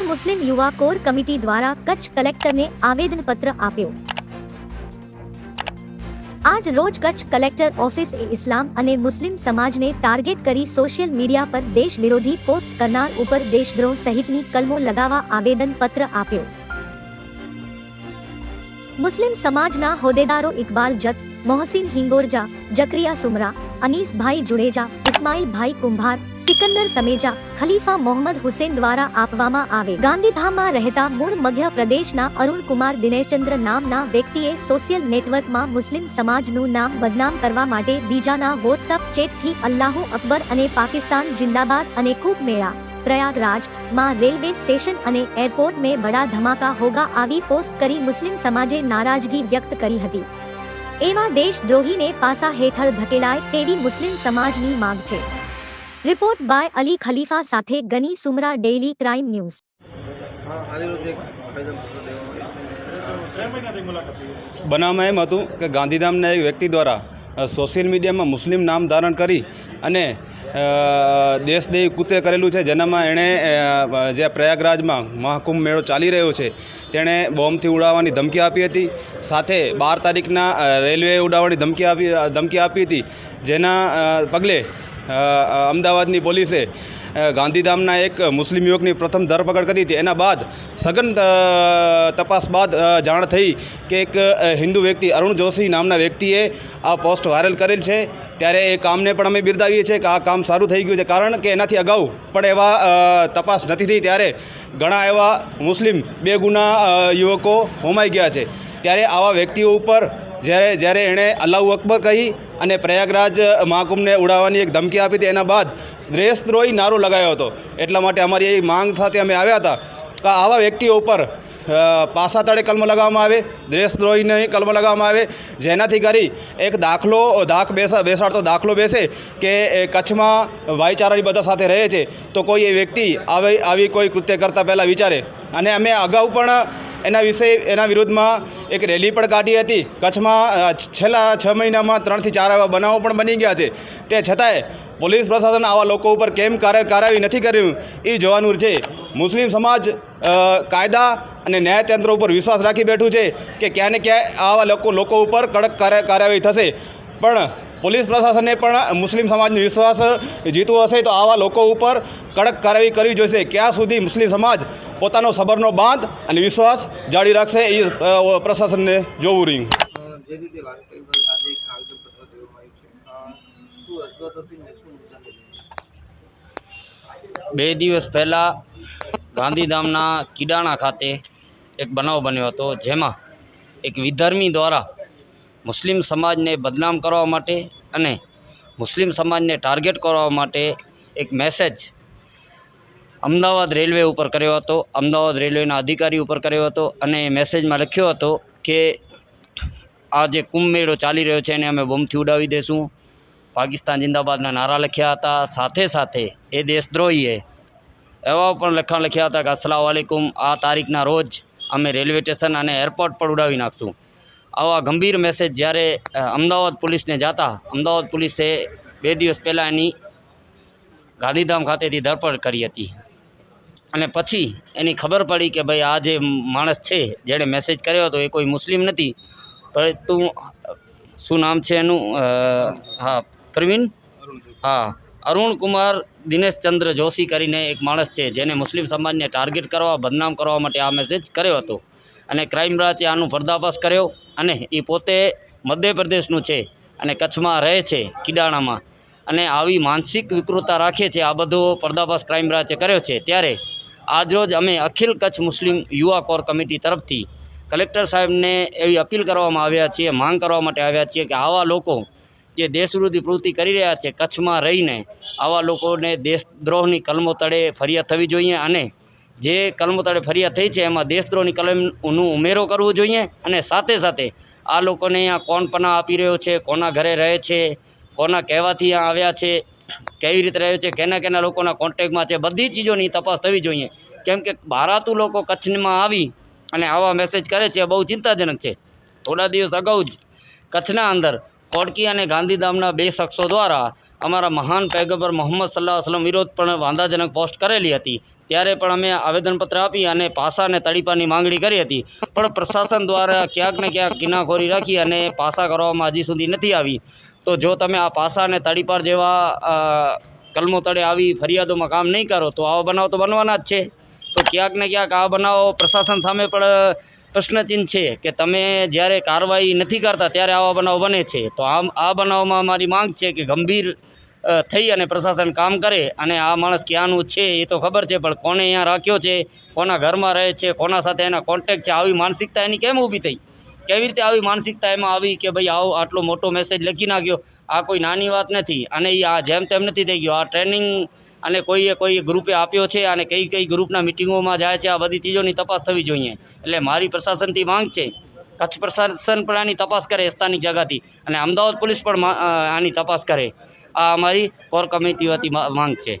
યુવા core committee દ્વારા કચ્છ કલેક્ટરને આવેદનપત્ર આપ્યો. આજ રોજ કચ્છ કલેક્ટર ઓફિસ એ ઇસ્લામ અને મુસ્લિમ સમાજને ટાર્ગેટ કરી સોશિયલ મીડિયા પર દેશ વિરોધી પોસ્ટ કરનાર ઉપર દેશદ્રોહ સહિતની કલમો લગાવવા આવેદન પત્ર આપ્યો. મુસ્લિમ સમાજના હોદ્દેદારો ઇકબાલ જત, મોહસિન હિંગોરજા, જકરિયા સુમરા, અનીસભાઈ જુડેજા ઇસ્માઇલભાઈ કુંભાર, સિકંદર સમેજા, ખલીફા મોહમ્મદ હુસેન દ્વારા આપવામાં આવે. ગાંધીધામમાં રહેતા મૂળ મધ્ય મધ્યપ્રદેશના અરુણકુમાર દિનેશચંદ્ર નામના વ્યક્તિએ સોશિયલ નેટવર્કમાં મુસ્લિમ સમાજનું નામ બદનામ કરવા માટે બીજાના વોટ્સઅપ ચેટથી અલ્લાહુ અકબર અને પાકિસ્તાન જિંદાબાદ અને કૂક મેળા, પ્રયાગરાજમાં રેલવે સ્ટેશન અને એરપોર્ટ મેં બડા ધમાકા હોગા આવી પોસ્ટ કરી મુસ્લિમ સમાજે નારાજગી વ્યક્ત કરી હતી. એવા દેશદ્રોહીને પાસા હેઠળ ધકેલાય તેવી મુસ્લિમ સમાજની માંગ છે. રિપોર્ટ બાય અલી ખલીફા સાથે Gani Sumra daily crime news. બનાવમાં એમ હતું કે ગાંધીધામના એક વ્યક્તિ દ્વારા સોશિયલ મીડિયામાં મુસ્લિમ નામ ધારણ કરી અને દેશદેહી કૃત્ય કરેલું છે, જેનામાં એણે જે પ્રયાગરાજમાં મહાકુંભ મેળો ચાલી રહ્યો છે, તેણે બોમ્બથી ઉડાવવાની ધમકી આપી હતી. સાથે બાર તારીખના રેલવે ઉડાવવાની ધમકી આપી ધમકી આપી હતી, જેના પગલે અમદાવાદની પોલીસે ગાંધીધામના એક મુસ્લિમ યુવકની પ્રથમ ધરપકડ કરી હતી. એના બાદ સઘન તપાસ બાદ જાણ થઈ કે એક હિન્દુ વ્યક્તિ અરુણ જોશી નામના વ્યક્તિએ આ પોસ્ટ વાયરલ કરેલ છે. ત્યારે એ કામને પણ અમે બિરદાવીએ છીએ કે આ કામ સારું થઈ ગયું છે. કારણ કે એનાથી અગાઉ પણ એવા તપાસ નથી થઈ. ત્યારે ઘણા એવા મુસ્લિમ બે ગુના યુવકો હોમાઈ ગયા છે. ત્યારે આવા વ્યક્તિઓ ઉપર જ્યારે જ્યારે એણે અલ્લાહ અકબર કહી અને પ્રયાગરાજ મહાકુંભને ઉડાવવાની એક ધમકી આપી હતી. એના બાદ દેશદ્રોહી નારો લગાવ્યો હતો. એટલા માટે અમારી એ માંગ સાથે અમે આવ્યા હતા કે આવા વ્યક્તિઓ ઉપર પાસા તળે કલમ લગાવવામાં આવે દેશદ્રોહીને કલમ લગાવવામાં આવે, જેનાથી કરી એક દાખલો, દાખ બેસા, બેસાડતો દાખલો બેસે કે કચ્છમાં ભાઈચારાની બધા સાથે રહે છે, તો કોઈ એ વ્યક્તિ આવી આવી કોઈ કૃત્ય કરતાં પહેલાં વિચારે. અને અમે અગાઉ પણ એના વિશે એના વિરુદ્ધમાં એક રેલી પણ કાઢી હતી. કચ્છમાં છેલ્લા છ મહિનામાં ત્રણથી ચાર એવા બનાવો પણ બની ગયા છે. તે છતાંય પોલીસ પ્રશાસન આવા લોકો ઉપર કેમ કાર્ય કાર્યવાહી નથી કર્યું? એ જોવાનું છે. મુસ્લિમ સમાજ કાયદા અને ન્યાયતંત્ર ઉપર વિશ્વાસ રાખી બેઠું છે કે ક્યાં ને ક્યાંય આવા લોકો લોકો ઉપર કડક કાર્ય કાર્યવાહી થશે. પણ પોલીસ પ્રશાસને પણ મુસ્લિમ સમાજનો વિશ્વાસ જીતવો હશે તો આવા લોકો ઉપર કડક કાર્યવાહી કરવી જોઈશે. ક્યાં સુધી મુસ્લિમ સમાજ પોતાનો સબરનો બાંધ અને વિશ્વાસ જાળવી રાખશે એ પ્રશાસનને જોવું રહ્યું. બે દિવસ પહેલાં ગાંધીધામના કિડાણા ખાતે એક બનાવ બન્યો હતો, જેમાં એક વિધર્મી દ્વારા મુસ્લિમ સમાજને બદનામ કરવા માટે અને મુસ્લિમ સમાજને ટાર્ગેટ કરવા માટે એક મેસેજ અમદાવાદ રેલવે ઉપર કર્યો હતો. અમદાવાદ રેલવેના અધિકારી ઉપર કર્યો હતો અને એ મેસેજમાં લખ્યો હતો કે આ જે કુંભ મેળો ચાલી રહ્યો છે એને અમે બોમ્બથી ઉડાવી દઈશું પાકિસ્તાન જિંદાબાદના નારા લખ્યા હતા. સાથે સાથે એ દેશદ્રોહીએ એવા પણ લખાણ લખ્યા હતા કે, અસલામ આ તારીખના રોજ અમે રેલવે સ્ટેશન અને એરપોર્ટ પર ઉડાવી નાખશું. આવા ગંભીર મેસેજ જ્યારે અમદાવાદ પોલીસને જાતા, અમદાવાદ પોલીસે બે દિવસ પહેલાં એની ગાંધીધામ ખાતેથી ધરપકડ કરી હતી. અને પછી એની ખબર પડી કે ભાઈ આ જે માણસ છે, જેણે મેસેજ કર્યો હતો, એ કોઈ મુસ્લિમ નથી. પરંતુ શું નામ છે એનું? હા, પ્રવીણ? હા. અરુણ કુમાર દિનેશચંદ્ર જોશી કરીને એક માણસ છે, જેને મુસ્લિમ સમાજને ટાર્ગેટ કરવા, બદનામ કરવા માટે આ મેસેજ કર્યો હતો. અને ક્રાઇમ બ્રાંચે આનું પર્દાફાશ કર્યો અને એ પોતે મધ્યપ્રદેશનું છે અને કચ્છમાં રહે છે, કિડાણામાં. અને આવી માનસિક વિકૃતતા રાખે છે, આ બધો પર્દાફાશ ક્રાઇમ બ્રાંચે કર્યો છે. ત્યારે આજરોજ અમે અખિલ કચ્છ મુસ્લિમ યુવા કોર કમિટી તરફથી કલેક્ટર સાહેબને એવી અપીલ કરવામાં આવ્યા છીએ, માંગ કરવા માટે આવ્યા છીએ કે આવા લોકો જે દેશવૃદ્ધિ પ્રવૃત્તિ કરી રહ્યા છે, કચ્છમાં રહીને આવા લોકોને દેશદ્રોહની કલમો તળે ફરિયાદ થવી જોઈએ અને જે કલમો તળે ફરિયાદ થઈ છે, એમાં દેશદ્રોહની કલમનું ઉમેરો કરવો જોઈએ અને સાથે સાથે આ લોકોને અહીંયા કોણ પના આપી રહ્યો છે, કોના ઘરે રહે છે, કોના કહેવાથી અહીંયા આવ્યા છે, કેવી રીતે રહે છે, કેના કેના લોકોના કોન્ટેક્ટમાં છે, બધી ચીજોની તપાસ થવી જોઈએ. કેમ કે ભારતું લોકો કચ્છમાં આવી અને આવા મેસેજ કરે છે બહુ ચિંતાજનક છે. થોડા દિવસ અગાઉ જ કચ્છના અંદર કોડકી અને ગાંધીધામના બે શખ્સો દ્વારા અમારા મહાન પૈગંબર મોહમ્મદ સલ્લાહ વસલમ વિરોધ પણ વાંધાજનક પોસ્ટ કરેલી હતી. ત્યારે પણ અમે આવેદનપત્ર આપી અને પાસા અને તડીપાની માંગણી કરી હતી. પણ પ્રશાસન દ્વારા ક્યાંક ને ક્યાંક કિનાખોરી રાખી અને પાસા કરવામાં હજી સુધી નથી આવી. તો જો તમે આ પાસા અને તડીપાર જેવા કલમો તળે આવી ફરિયાદોમાં કામ નહીં કરો, તો આવા બનાવ તો બનવાના જ છે. તો ક્યાંક ને ક્યાંક આ બનાવો પ્રશાસન સામે પણ પ્રશ્નચિહ્ન છે કે તમે જ્યારે કાર્યવાહી નથી કરતા ત્યારે આવા બનાવ બને છે. તો આમ આ બનાવમાં અમારી માંગ છે કે ગંભીર થઈ અને પ્રશાસન કામ કરે અને આ માણસ ક્યાંનું છે એ તો ખબર છે, પણ કોને અહીંયા રાખ્યો છે, કોના ઘરમાં રહે છે, કોના સાથે એના કોન્ટેક્ટ છે, આવી માનસિકતા એની કેમ ઊભી થઈ? કેવી રીતે આવી માનસિકતા એમાં આવી કે ભાઈ આવો આટલો મોટો મેસેજ લખી નાખ્યો? આ કોઈ નાની વાત નથી. અને એ આ જેમ તેમ નથી થઈ ગયો. આ ટ્રેનિંગ અને કોઈએ કોઈ ગ્રુપે આપ્યો છે અને કઈ કઈ ગ્રુપના મિટિંગોમાં જાય છે, આ બધી ચીજોની તપાસ થવી જોઈએ. એટલે મારી પ્રશાસનથી માંગ છે, કચ્છ પ્રશાસન પણ આની તપાસ કરે સ્થાનિક જગાથી. અને અમદાવાદ પોલીસ પણ આની તપાસ કરે. આ અમારી કોર કમિટી માંગ છે.